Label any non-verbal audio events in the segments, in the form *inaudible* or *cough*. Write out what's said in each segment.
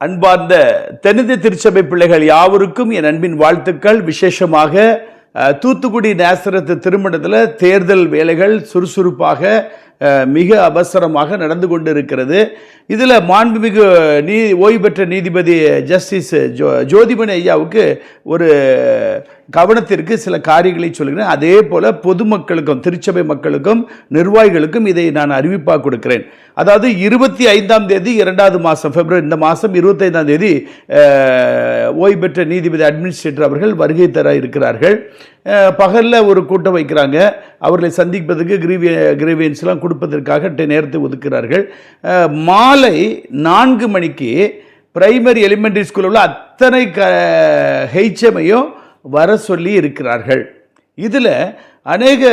அன்பார்ந்த தென்னிந்திய திருச்சபை பிள்ளைகள் யாவருக்கும் என் அன்பின் வாழ்த்துக்கள். விசேஷமாக தூத்துக்குடி நேசரத்து திருமணத்தில் தேர்தல் வேலைகள் சுறுசுறுப்பாக மிக அவசரமாக நடந்து கொண்டு இருக்கிறது இதில் மாண்புமிகு நீ ஓய்வு பெற்ற நீதிபதி ஜஸ்டிஸ் ஜோ ஜோதிமணி ஐயாவுக்கு ஒரு கவனத்திற்கு சில காரியங்களை சொல்கிறேன் அதே போல் பொதுமக்களுக்கும் திருச்சபை மக்களுக்கும் நிர்வாகிகளுக்கும் இதை நான் அறிவிப்பாக கொடுக்கிறேன். அதாவது இருபத்தி ஐந்தாம் தேதி இரண்டாவது மாதம் பிப்ரவரி இந்த மாதம் இருபத்தைந்தாம் தேதி ஓய்வு பெற்ற நீதிபதி அட்மினிஸ்ட்ரேட்டர் அவர்கள் வருகை தர இருக்கிறார்கள். பகலில் ஒரு கூட்டம் வைக்கிறாங்க. அவர்களை சந்திப்பதற்கு கிரீவிய கிரீவியன்ஸ்லாம் கொடுப்பதற்காக டெ- நேரத்தை ஒதுக்கிறார்கள். மாலை நான்கு மணிக்கு பிரைமரி எலிமெண்டரி ஸ்கூலில் உள்ள அத்தனை க ஹெச்எம்ஐயும் வர சொல்லி இருக்கிறார்கள். இதில் அநேக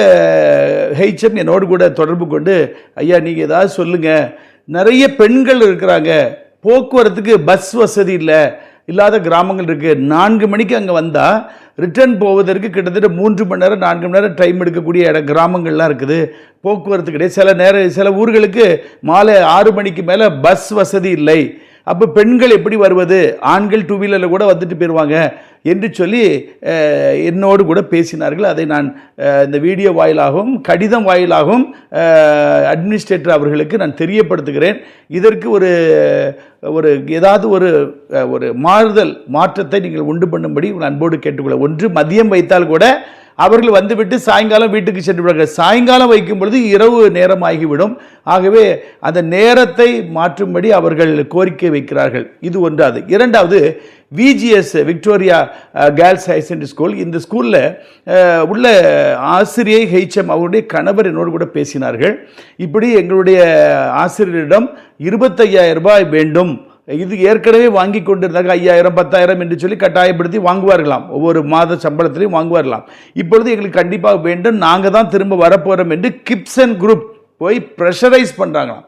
ஹெச்எம் என்னோடு கூட தொடர்பு கொண்டு ஐயா நீங்கள் ஏதாவது சொல்லுங்கள் நிறைய பெண்கள் இருக்கிறாங்க. போக்குவரத்துக்கு பஸ் வசதி இல்லை. இல்லாத கிராமங்கள் இருக்குது நான்கு மணிக்கு அங்கே வந்தால் ரிட்டர்ன் போவதற்கு கிட்டத்தட்ட மூன்று மணி நேரம் நான்கு மணி நேரம் டைம் எடுக்கக்கூடிய இட கிராமங்கள்லாம் இருக்குது. போக்குவரத்து கிடையாது. சில நேரம் சில ஊர்களுக்கு மாலை ஆறு மணிக்கு மேலே பஸ் வசதி இல்லை. அப்போ பெண்கள் எப்படி வருவது? ஆண்கள் டூ வீலரில் கூட வந்துட்டு போயிடுவாங்க என்று சொல்லி என்னோடு கூட பேசினார்கள். அதை நான் இந்த வீடியோ வாயிலாகவும் கடிதம் வாயிலாகவும் அட்மினிஸ்ட்ரேட்டர் அவர்களுக்கு நான் தெரியப்படுத்துகிறேன். இதற்கு ஒரு ஒரு ஏதாவது ஒரு ஒரு மாறுதல் மாற்றத்தை நீங்கள் உண்டு பண்ணும்படி உங்கள் அன்போடு கேட்டுக்கொள்ள ஒன்று மதியம் வைத்தால் கூட அவர்கள் வந்துவிட்டு சாயங்காலம் வீட்டுக்கு சென்று விடுவார்கள் சாயங்காலம் வைக்கும் பொழுது இரவு நேரம் ஆகிவிடும் ஆகவே அந்த நேரத்தை மாற்றும்படி அவர்கள் கோரிக்கை வைக்கிறார்கள். இது ஒன்றாவது. இரண்டாவது VGS Victoria Girls Higher Secondary School இந்த ஸ்கூலில் உள்ள ஆசிரியை ஹெச்எம் அவருடைய கணவர் என்னோடு கூட பேசினார்கள். இப்படி எங்களுடைய ஆசிரியரிடம் இருபத்தையாயிரம் ரூபாய் வேண்டும். இது ஏற்கனவே வாங்கி கொண்டிருந்தாங்க ஐயாயிரம் பத்தாயிரம் என்று சொல்லி கட்டாயப்படுத்தி வாங்குவார்களாம். ஒவ்வொரு மாத சம்பளத்திலையும் வாங்குவார்களாம். இப்பொழுது எங்களுக்கு கண்டிப்பாக வேண்டும். நாங்கள் தான் திரும்ப வரப்போகிறோம் என்று கிப்சன் குரூப் போய் ப்ரெஷரைஸ் பண்ணுறாங்களாம்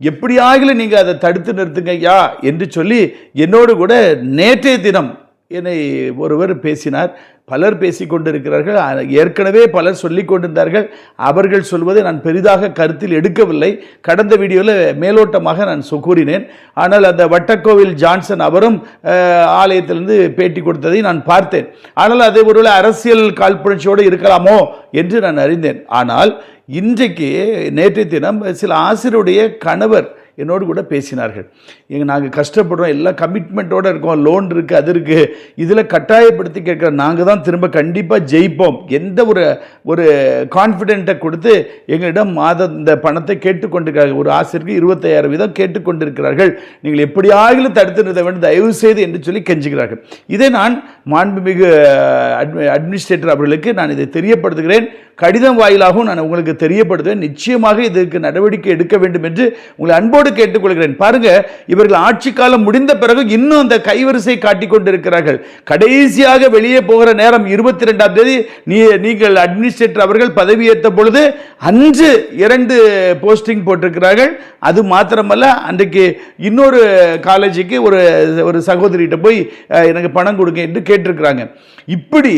எப்படியாகிலும் நீங்கள் அதை தடுத்து நிறுத்துங்க ஐயா என்று சொல்லி என்னோடு கூட நேற்றைய தினம் என்னை ஒருவர் பேசினார். பலர் பேசிக் கொண்டிருக்கிறார்கள். ஏற்கனவே பலர் சொல்லிக் கொண்டிருந்தார்கள். அவர்கள் சொல்வதை நான் பெரிதாக கருத்தில் எடுக்கவில்லை. கடந்த வீடியோவில் மேலோட்டமாக நான் கூறினேன். ஆனால் அந்த வட்டக்கோவில் ஜான்சன் அவரும் ஆலயத்திலிருந்து பேட்டி கொடுத்ததை நான் பார்த்தேன். ஆனால் அது ஒருவேளை அரசியல் காழ்ப்புணர்ச்சியோடு இருக்கலாமோ என்று நான் அறிந்தேன். ஆனால் இன்றைக்கு நேற்றைய தினம் சில ஆசிரியருடைய கணவர் என்னோடு கூட பேசினார்கள். எங்கள் நாங்கள் கஷ்டப்படுறோம் எல்லா கமிட்மெண்ட்டோடு இருக்கோம் லோன் இருக்குது அது இருக்குது இதில் கட்டாயப்படுத்தி கேட்குற நாங்கள் தான் திரும்ப கண்டிப்பாக ஜெயிப்போம். எந்த ஒரு ஒரு கான்ஃபிடென்ட்டை கொடுத்து எங்களிடம் மாத இந்த பணத்தை கேட்டுக்கொண்டிருக்கிறார்கள். ஒரு ஆசிரியருக்கு இருபத்தையாயிரம் வீதம் கேட்டுக்கொண்டிருக்கிறார்கள். நீங்கள் எப்படியாகிலும் தடுத்து நிறுத்த வேண்டும் தயவு செய்து என்று சொல்லி கெஞ்சுகிறார்கள். இதை நான் மாண்புமிகு அட்மி அட்மினிஸ்ட்ரேட்டர் அவர்களுக்கு நான் இதை தெரியப்படுத்துகிறேன். கடிதம் வாயிலாகவும் நான் உங்களுக்கு தெரியப்படுத்துவேன். நிச்சயமாக இதற்கு நடவடிக்கை எடுக்க வேண்டும் என்று உங்களை அன்போடு கேட்டுக்கொள்கிறேன். பாருங்க இவர்கள் ஆட்சி காலம் முடிந்த பிறகு இன்னும் அந்த கைவரிசை காட்டி கொண்டிருக்கிறார்கள். கடைசியாக வெளியே போகிற நேரம் இருபத்தி ரெண்டாம் தேதி நீ நீங்கள் அட்மினிஸ்ட்ரேட்டர் அவர்கள் பதவியேற்ற பொழுது அஞ்சு இரண்டு போஸ்டிங் போட்டிருக்கிறார்கள். அது மாத்திரமல்ல அன்றைக்கு இன்னொரு காலேஜுக்கு ஒரு ஒரு சகோதரிகிட்ட போய் எனக்கு பணம் கொடுங்க என்று கேட்டிருக்கிறாங்க. இப்படி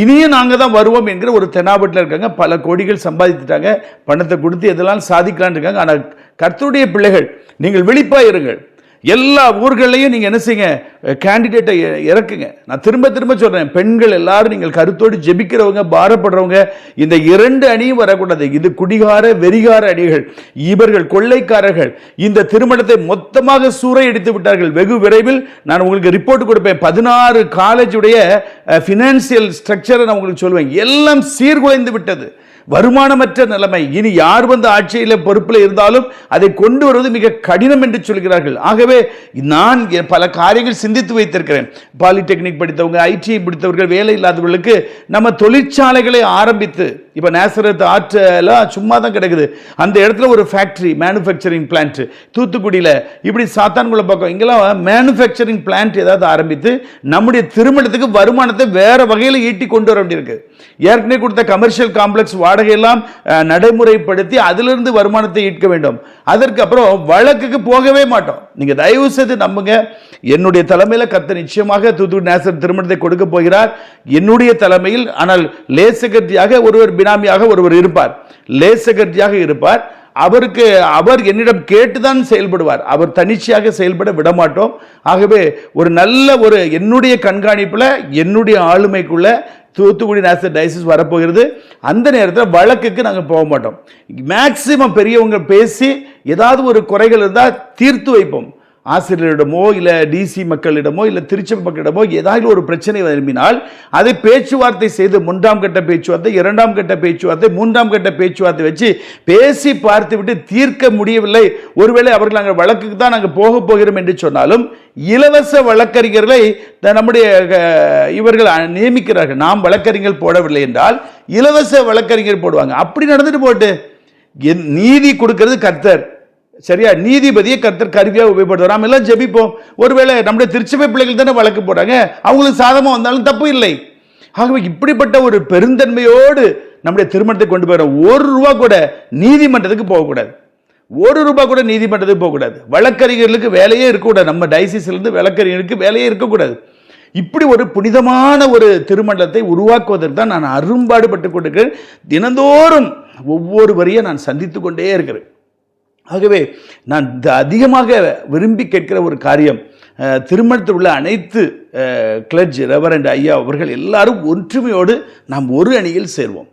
இனியும் நாங்கள் தான் வருவோம் என்கிற ஒரு தென்னாபட்டில் இருக்காங்க. பல கோடிகள் சம்பாதித்துட்டாங்க. பணத்தை கொடுத்து எதெல்லாம் சாதிக்கலான் இருக்காங்க. ஆனால் கர்த்தருடைய பிள்ளைகள் நீங்கள் விழிப்பாக இருங்கள் எல்லா ஊர்களையும் நீங்கள் என்ன செய்யுங்க? கேண்டிடேட்டை இறக்குங்க. நான் திரும்ப திரும்ப சொல்கிறேன் பெண்கள் எல்லாரும் நீங்கள் கருத்தோடு ஜெபிக்கிறவங்க பாரப்படுறவங்க இந்த இரண்டு அணியும் வரக்கூடாது. இது குடிகார வெறிகார அணிகள். இவர்கள் கொள்ளைக்காரர்கள். இந்த திருமணத்தை மொத்தமாக சூறையடித்து விட்டார்கள். வெகு விரைவில் நான் உங்களுக்கு ரிப்போர்ட் கொடுப்பேன். பதினாறு காலேஜுடைய ஃபினான்சியல் ஸ்ட்ரக்சரை நான் உங்களுக்கு சொல்லுவேன் எல்லாம் சீர்குலைந்து விட்டது. வருமானமற்ற நிலைமை. இனி யார் வந்து ஆட்சியில் பொறுப்பில் இருந்தாலும் அதை கொண்டு வருவது மிக கடினம் என்று சொல்கிறார்கள். ஆகவே நான் பல காரியங்கள் சிந்தித்து வைத்திருக்கிறேன். பாலிடெக்னிக் படித்தவங்க ஐடிஐ படித்தவர்கள் வேலை இல்லாதவர்களுக்கு நம்ம தொழிற்சாலைகளை ஆரம்பித்து இப்போ நேசரத் ஆற்றெல்லாம் சும்மா தான் கிடக்குது. அந்த இடத்துல ஒரு ஃபேக்ட்ரி மேனுஃபேக்சரிங் பிளான்ட் தூத்துக்குடியில் இப்படி சாத்தான்குளம் பக்கம் இங்கெல்லாம் மேனுஃபேக்சரிங் பிளான்ட் ஏதாவது ஆரம்பித்து நம்முடைய திருமணத்துக்கு வருமானத்தை வேற வகையில் ஈட்டி கொண்டு வர வேண்டியிருக்கு. ஏற்கனவே கொடுத்த கமர்ஷியல் காம்ப்ளெக்ஸ் வாடகையெல்லாம் நடைமுறைப்படுத்தி அதிலிருந்து வருமானத்தை ஈட்க வேண்டும். அதற்கு அப்புறம் வழக்குக்கு போகவே மாட்டோம். நீங்க தயவு செய்து நம்புங்க. என்னுடைய தலைமையில் கத்த நிச்சயமாக தூத்துக்குடி நேசர் திருமணத்தை கொடுக்க போகிறார். என்னுடைய தலைமையில் ஆனால் லேசகர்த்தியாக ஒருவர் பினாமியாக ஒருவர் இருப்பார். லேசகர்த்தியாக இருப்பார். அவருக்கு அவர் என்னிடம் கேட்டுதான் செயல்படுவார். அவர் தனிச்சையாக செயல்பட விடமாட்டோம். ஆகவே ஒரு நல்ல ஒரு என்னுடைய கண்காணிப்பில் என்னுடைய ஆளுமைக்குள்ள தூத்துக்குடி நேஷனல் டைசிஸ் வரப்போகிறது. அந்த நேரத்தில் வழக்குக்கு நாங்கள் போக மாட்டோம். மேக்சிமம் பெரியவங்க பேசி ஏதாவது ஒரு குறைகள் இருந்தால் தீர்த்து வைப்போம். ஆசிரியரிடமோ இல்லை டிசி மக்களிடமோ இல்லை திருச்சபை மக்களிடமோ ஏதாவது ஒரு பிரச்சனை விரும்பினால் அதை பேச்சுவார்த்தை செய்து மூன்றாம் கட்ட பேச்சுவார்த்தை இரண்டாம் கட்ட பேச்சுவார்த்தை மூன்றாம் கட்ட பேச்சுவார்த்தை வச்சு பேசி பார்த்துவிட்டு தீர்க்க முடியவில்லை. ஒருவேளை அவர்கள் நாங்கள் வழக்குக்கு தான் நாங்கள் போக போகிறோம் என்று சொன்னாலும் இலவச வழக்கறிஞர்களை த- நம்முடைய இவர்கள் நியமிக்கிறார்கள். நாம் வழக்கறிஞர் போடவில்லை என்றால் இலவச வழக்கறிஞர் போடுவாங்க. அப்படி நடந்துட்டு போட்டு என் நீதி கொடுக்கிறது கர்த்தர். சரியா? நீதிபதியை கர்த்தர் கருவியாக உபயோகப்படுத்துவார். நாம் எல்லாம் ஜெபிப்போம். ஒருவேளை நம்முடைய திருச்சபை பிள்ளைகள் தானே வழக்கு போடுறாங்க. அவங்களுக்கு சாதமாக வந்தாலும் தப்பு இல்லை. ஆகவே இப்படிப்பட்ட ஒரு பெருந்தன்மையோடு நம்முடைய திருமணத்தை கொண்டு போகிற ஒரு ரூபா கூட நீதிமன்றத்துக்கு போகக்கூடாது. ஒரு ரூபா கூட நீதிமன்றத்துக்கு போகக்கூடாது. வழக்கறிஞர்களுக்கு வேலையே இருக்கக்கூடாது. நம்ம டைசிஸ்லேருந்து வழக்கறிஞருக்கு வேலையே இருக்கக்கூடாது. இப்படி ஒரு புனிதமான ஒரு திருமண்டலத்தை உருவாக்குவதற்கு தான் நான் அரும்பாடுபட்டு கொண்டிருக்கிறேன். தினந்தோறும் ஒவ்வொரு நான் சந்தித்து கொண்டே இருக்கிறேன். ஆகவே நான் த- அதிகமாக விரும்பி கேட்கிற ஒரு காரியம் திருமணத்தில் உள்ள அனைத்து கிளர்ஜ் ரெவரண்ட் ஐயா அவர்கள் எல்லாரும் ஒற்றுமையோடு நாம் ஒரு அணியில் சேர்வோம்.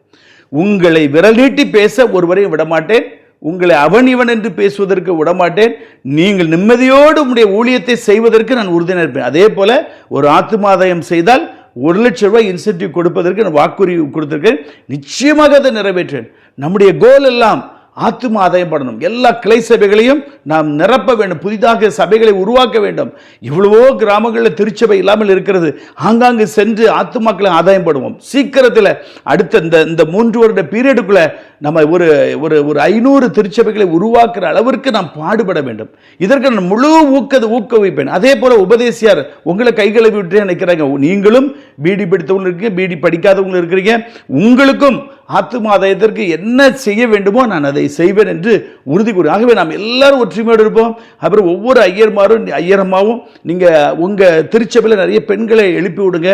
உங்களை விரல் நீட்டி பேச ஒருவரையும் விடமாட்டேன். உங்களை அவன் இவன் என்று பேசுவதற்கு விடமாட்டேன். நீங்கள் நிம்மதியோடு உங்களுடைய ஊழியத்தை செய்வதற்கு நான் உறுதியாக இருப்பேன். அதே போல ஒரு ஆத்துமாதாயம் செய்தால் ஒரு லட்சம் ரூபாய் இன்சென்டிவ் கொடுப்பதற்கு நான் வாக்குறுதி கொடுத்திருக்கேன் நிச்சயமாக அதை நிறைவேற்றேன் நம்முடைய கோல் எல்லாம் ஆத்தும ஆதாயம் படணும் எல்லா கிளை சபைகளையும் நாம் நிரப்ப வேண்டும். புதிதாக சபைகளை உருவாக்க வேண்டும். இவ்வளவோ கிராமங்களில் திருச்சபை இல்லாமல் இருக்கிறது. ஆங்காங்கு சென்று ஆத்துமாக்களை ஆதாயம் படுவோம் சீக்கிரத்தில் அடுத்த இந்த இந்த மூன்று வருட பீரியடுக்குள்ளே நம்ம ஒரு ஒரு ஒரு ஐநூறு திருச்சபைகளை உருவாக்குற அளவிற்கு நாம் பாடுபட வேண்டும். இதற்கு நான் முழு ஊக்க ஊக்குவிப்பேன். அதே போல உபதேசியார் உங்களை கைகளை விட்டு நினைக்கிறாங்க. நீங்களும் பீடி படித்தவங்களும் இருக்கீங்க பீடி படிக்காதவங்களும் இருக்கிறீங்க. உங்களுக்கும் ஆத்துமாதாயத்திற்கு என்ன செய்ய வேண்டுமோ நான் அதை செய்வேன் என்று உறுதி கூறு ஆகவே நாம் எல்லாரும் ஒற்றுமையோடு இருப்போம். அப்புறம் ஒவ்வொரு ஐயர்மாரும் ஐயரம்மாவும் நீங்கள் உங்கள் திருச்சபையில் நிறைய பெண்களை எழுப்பி விடுங்க.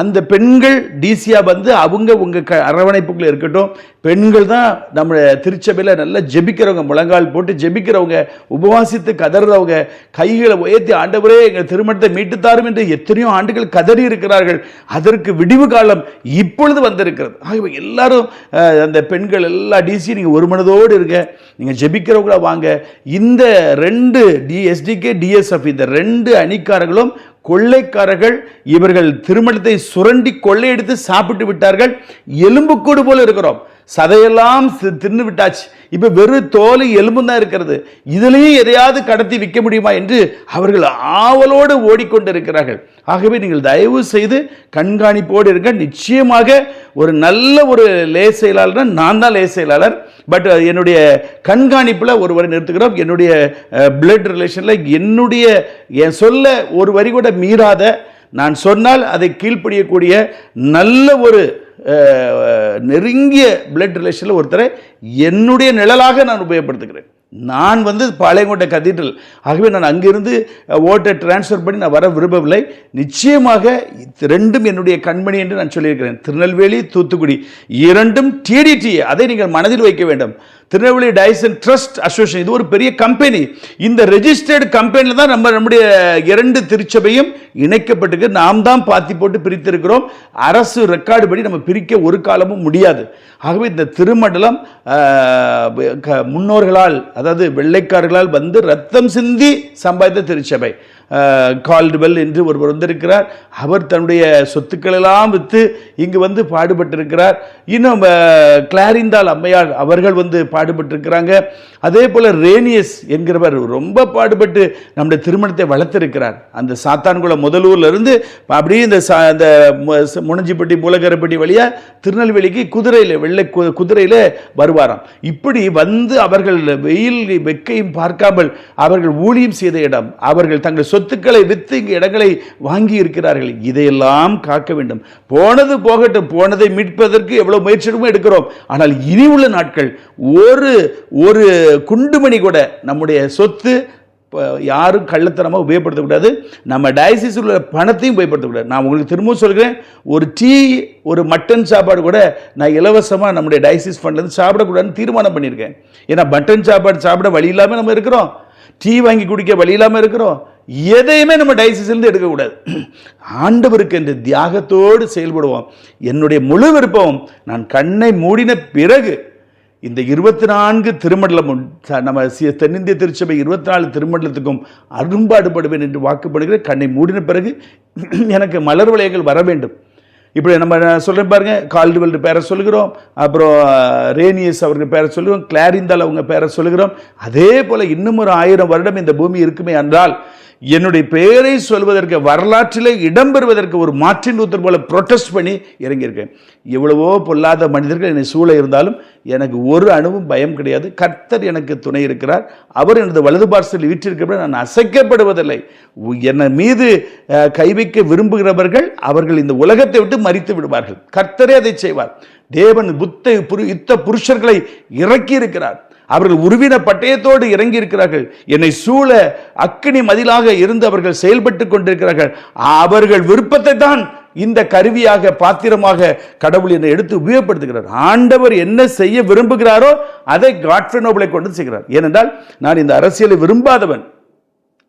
அந்த பெண்கள் டிசியாக வந்து அவங்க உங்கள் க அரவணைப்புக்குள்ளே இருக்கட்டும். பெண்கள் தான் நம்ம திருச்சபையில் நல்லா ஜெபிக்கிறவங்க முழங்கால் போட்டு ஜெபிக்கிறவங்க உபவாசித்து கதறவங்க கைகளை உயர்த்தி ஆண்டவரே எங்கள் திருமணத்தை மீட்டுத்தாரும் என்று எத்தனையோ ஆண்டுகள் கதறி இருக்கிறார்கள். அதற்கு விடிவு காலம் இப்பொழுது வந்திருக்கிறது. ஆகவே எல்லாரும் அந்த பெண்கள் எல்லா டிசி நீங்கள் ஒரு மனதோடு இருங்க. நீங்கள் ஜெபிக்கிறவங்களா வாங்க. இந்த ரெண்டு டிஎஸ்டிகே டிஎஸ்எஃப் இந்த ரெண்டு அணிக்காரர்களும் கொள்ளைக்காரர்கள் இவர்கள் திருமணத்தை சுரண்டி கொள்ளையடித்து சாப்பிட்டு விட்டார்கள். எலும்புக்கூடு போல இருக்கிறோம். சதையெல்லாம் தி- தின்னு விட்டாச்சு இப்ப வெறும் தோல் எலும்பு தான் இருக்கிறது. இதுலயும் எதையாவது கடத்தி விற்க முடியுமா என்று அவர்கள் ஆவலோடு ஓடிக்கொண்டிருக்கிறார்கள். ஆகவே நீங்கள் தயவு செய்து கண்காணிப்போடு இருங்க நிச்சயமாக ஒரு நல்ல ஒரு லே செயலாளர் நான் தான் லே செயலாளர். பட் என்னுடைய கண்காணிப்பில் ஒருவரை நிறுத்துகிறோம். என்னுடைய பிளட் ரிலேஷனில் என்னுடைய என் சொல்ல ஒரு வரி கூட மீறாத நான் சொன்னால் அதை கீழ்ப்படியக்கூடிய நல்ல ஒரு நெருங்கிய பிளட் ரிலேஷனில் ஒருத்தரை என்னுடைய நிழலாக நான் உபயோகப்படுத்துகிறேன். நான் வந்து பாளையங்கோட்டை கதீட்ரல். ஆகவே நான் அங்கிருந்து ஓட்டை டிரான்ஸ்ஃபர் பண்ணி நான் வர விரும்பவில்லை. நிச்சயமாக ரெண்டும் என்னுடைய கண்மணி என்று நான் சொல்லியிருக்கிறேன். திருநெல்வேலி தூத்துக்குடி இரண்டும் டிடிடி அதை நீங்கள் மனதில் வைக்க வேண்டும். திருநெல்வேலி டைசன் ட்ரஸ்ட் அசோசியேஷன் இது ஒரு பெரிய கம்பெனி இந்த ரெஜிஸ்டர்டு கம்பெனியில் தான் நம்ம நம்முடைய இரண்டு திருச்சபையும் இணைக்கப்பட்டிருக்கு. நாம் தான் பாத்தி போட்டு பிரித்திருக்கிறோம். அரசு ரெக்கார்டு படி நம்ம பிரிக்க ஒரு காலமும் முடியாது. ஆகவே இந்த திருமண்டலம் முன்னோர்களால் அதாவது வெள்ளைக்காரர்களால் வந்து ரத்தம் சிந்தி சம்பாதித்த திருச்சபை. கால்டுவெல் என்று ஒருவர் வந்திருக்கிறார். அவர் தன்னுடைய சொத்துக்களெல்லாம் விற்று இங்கு வந்து பாடுபட்டிருக்கிறார். இன்னும் கிளாரிந்தால் அம்மையார் அவர்கள் வந்து பாடுபட்டிருக்கிறாங்க. அதே போல ரேனியஸ் என்கிறவர் ரொம்ப பாடுபட்டு நம்முடைய திருமணத்தை வளர்த்திருக்கிறார். அந்த சாத்தான்குளம் முதலூர்ல இருந்து அப்படியே இந்த சா- இந்த முனஞ்சிப்பட்டி மூலகரப்பட்டி வழியா திருநெல்வேலிக்கு குதிரையில் வெள்ளை கு- குதிரையில வருவாராம். இப்படி வந்து அவர்கள் வெயில் வெக்கையும் பார்க்காமல் அவர்கள் ஊழியம் செய்த இடம். அவர்கள் தங்கள் சொத்துக்களை விற்று இங்கே இடங்களை வாங்கி இருக்கிறார்கள். இதையெல்லாம் காக்க வேண்டும். போனது போகட்டும். போனதை மீட்பதற்கு எவ்வளோ முயற்சியுமே எடுக்கிறோம். ஆனால் இனி உள்ள நாட்கள் ஒரு ஒரு குண்டுமணி கூட நம்முடைய சொத்து இப்போ யாரும் கள்ளத்தனமாக உபயோகப்படுத்தக்கூடாது. நம்ம டயசிஸ் உள்ள பணத்தையும் உபயோகப்படுத்தக்கூடாது. நான் உங்களுக்கு திரும்பவும் சொல்கிறேன். ஒரு டீ ஒரு மட்டன் சாப்பாடு கூட நான் இலவசமாக நம்முடைய டயசிஸ் ஃபண்ட்லேருந்து சாப்பிடக்கூடாதுன்னு தீர்மானம் பண்ணியிருக்கேன். ஏன்னா மட்டன் சாப்பாடு சாப்பிட வழி இல்லாமல் நம்ம இருக்கிறோம். டீ வாங்கி குடிக்க வழி இல்லாமல் இருக்கிறோம். எதையுமே நம்ம டைசிஸ்லேருந்து எடுக்கக்கூடாது. ஆண்டவருக்கு என்று தியாகத்தோடு செயல்படுவோம். என்னுடைய முழு விருப்பம் நான் கண்ணை மூடின பிறகு இந்த இருபத்தி நான்கு திருமண்டலமும் நம்ம தென்னிந்திய திருச்சபை இருபத்தி நாலு திருமண்டலத்துக்கும் அரும்பாடுபடுவேன் என்று வாக்குப்படுகிறேன் கண்ணை மூடின பிறகு *clears throat* எனக்கு மலர் வளையங்கள் வர வேண்டும். இப்படி நம்ம சொல்கிறேன் பாருங்க கால்டுவெல் பேரை சொல்லுகிறோம் அப்புறம் ரேனியஸ் அவர்கள் பேரை சொல்லுகிறோம் கிளாரிந்தால் அவங்க பேரை சொல்லுகிறோம். அதே போல் இன்னும் ஒரு ஆயிரம் வருடம் இந்த பூமி இருக்குமே என்றால் என்னுடைய பெயரை சொல்வதற்கு வரலாற்றிலே இடம்பெறுவதற்கு ஒரு மாற்றின் ஊத்தர் போல ப்ரொட்டஸ்ட் பண்ணி இறங்கியிருக்கேன். எவ்வளவோ பொல்லாத மனிதர்கள் என்னை சூழ இருந்தாலும் எனக்கு ஒரு அணுவும் பயம் கிடையாது. கர்த்தர் எனக்கு துணை இருக்கிறார். அவர் எனது வலது பார்சல் வீற்றிருக்கிறபடி நான் அசைக்கப்படுவதில்லை. என்னை மீது கைவிக்க கை வைக்க விரும்புகிறவர்கள் அவர்கள் இந்த உலகத்தை விட்டு மறித்து விடுவார்கள். கர்த்தரே அதை செய்வார். தேவன் புத்த புரு யுத்த புருஷர்களை இறக்கி இருக்கிறார் அவர்கள் உருவின பட்டயத்தோடு இறங்கி இருக்கிறார்கள் என்னை சூழ அக்கினி மதிலாக இருந்து அவர்கள் செயல்பட்டு கொண்டிருக்கிறார்கள். அவர்கள் விருப்பத்தை தான் இந்த கருவியாக பாத்திரமாக கடவுள் என்னை எடுத்து உபயோகப்படுத்துகிறார். ஆண்டவர் என்ன செய்ய விரும்புகிறாரோ அதை காட்ஃப்ரே கொண்டு செய்கிறார். ஏனென்றால் நான் இந்த அரசியலை விரும்பாதவன்.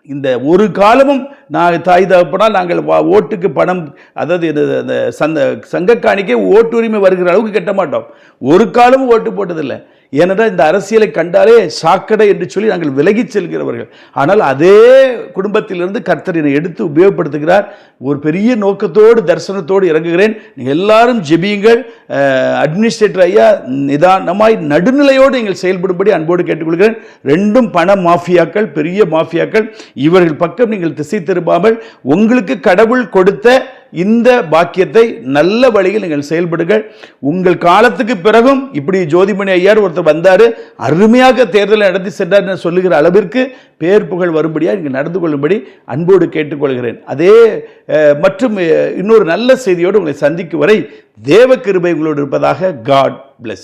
இந்த ஒரு காலமும் நான் தாய் தகப்பனால் நாங்கள் வா- ஓட்டுக்கு பணம் அதாவது இது இந்த சந்த சங்கக்காணிக்கே ஓட்டுரிமை வருகிற அளவுக்கு கட்ட மாட்டோம் ஒரு காலமும் ஓட்டு போட்டதில்லை. ஏனென்றால் இந்த அரசியலை கண்டாலே சாக்கடை என்று சொல்லி நாங்கள் விலகிச் செல்கிறவர்கள். ஆனால் அதே குடும்பத்திலிருந்து கர்த்தர் என்னை எடுத்து உபயோகப்படுத்துகிறார். ஒரு பெரிய நோக்கத்தோடு தரிசனத்தோடு இறங்குகிறேன். நீங்கள் எல்லாரும் ஜெபியுங்கள். அட்மினிஸ்ட்ரேட்டர் ஐயா நிதானமாய் நடுநிலையோடு நீங்கள் செயல்படும்படி அன்போடு கேட்டுக்கொள்கிறேன். ரெண்டும் பண மாஃபியாக்கள் பெரிய மாஃபியாக்கள். இவர்கள் பக்கம் நீங்கள் திசை திரும்பாமல் உங்களுக்கு கடவுள் கொடுத்த இந்த பாக்கியத்தை நல்ல வழியில் நீங்கள் செயல்படுங்கள். உங்கள் காலத்துக்கு பிறகும் இப்படி ஜோதிமணி ஐயார் ஒருத்தர் வந்தார். அருமையாக தேர்தலை நடத்தி சென்றார் என சொல்லுகிற அளவிற்கு பேர் புகழ் வரும்படியாக நீங்கள் நடந்து கொள்ளும்படி அன்போடு கேட்டுக்கொள்கிறேன். அதே மற்றும் இன்னொரு நல்ல செய்தியோடு உங்களை சந்திக்கும் வரை தேவ கிருபை உங்களோடு இருப்பதாக காட் bless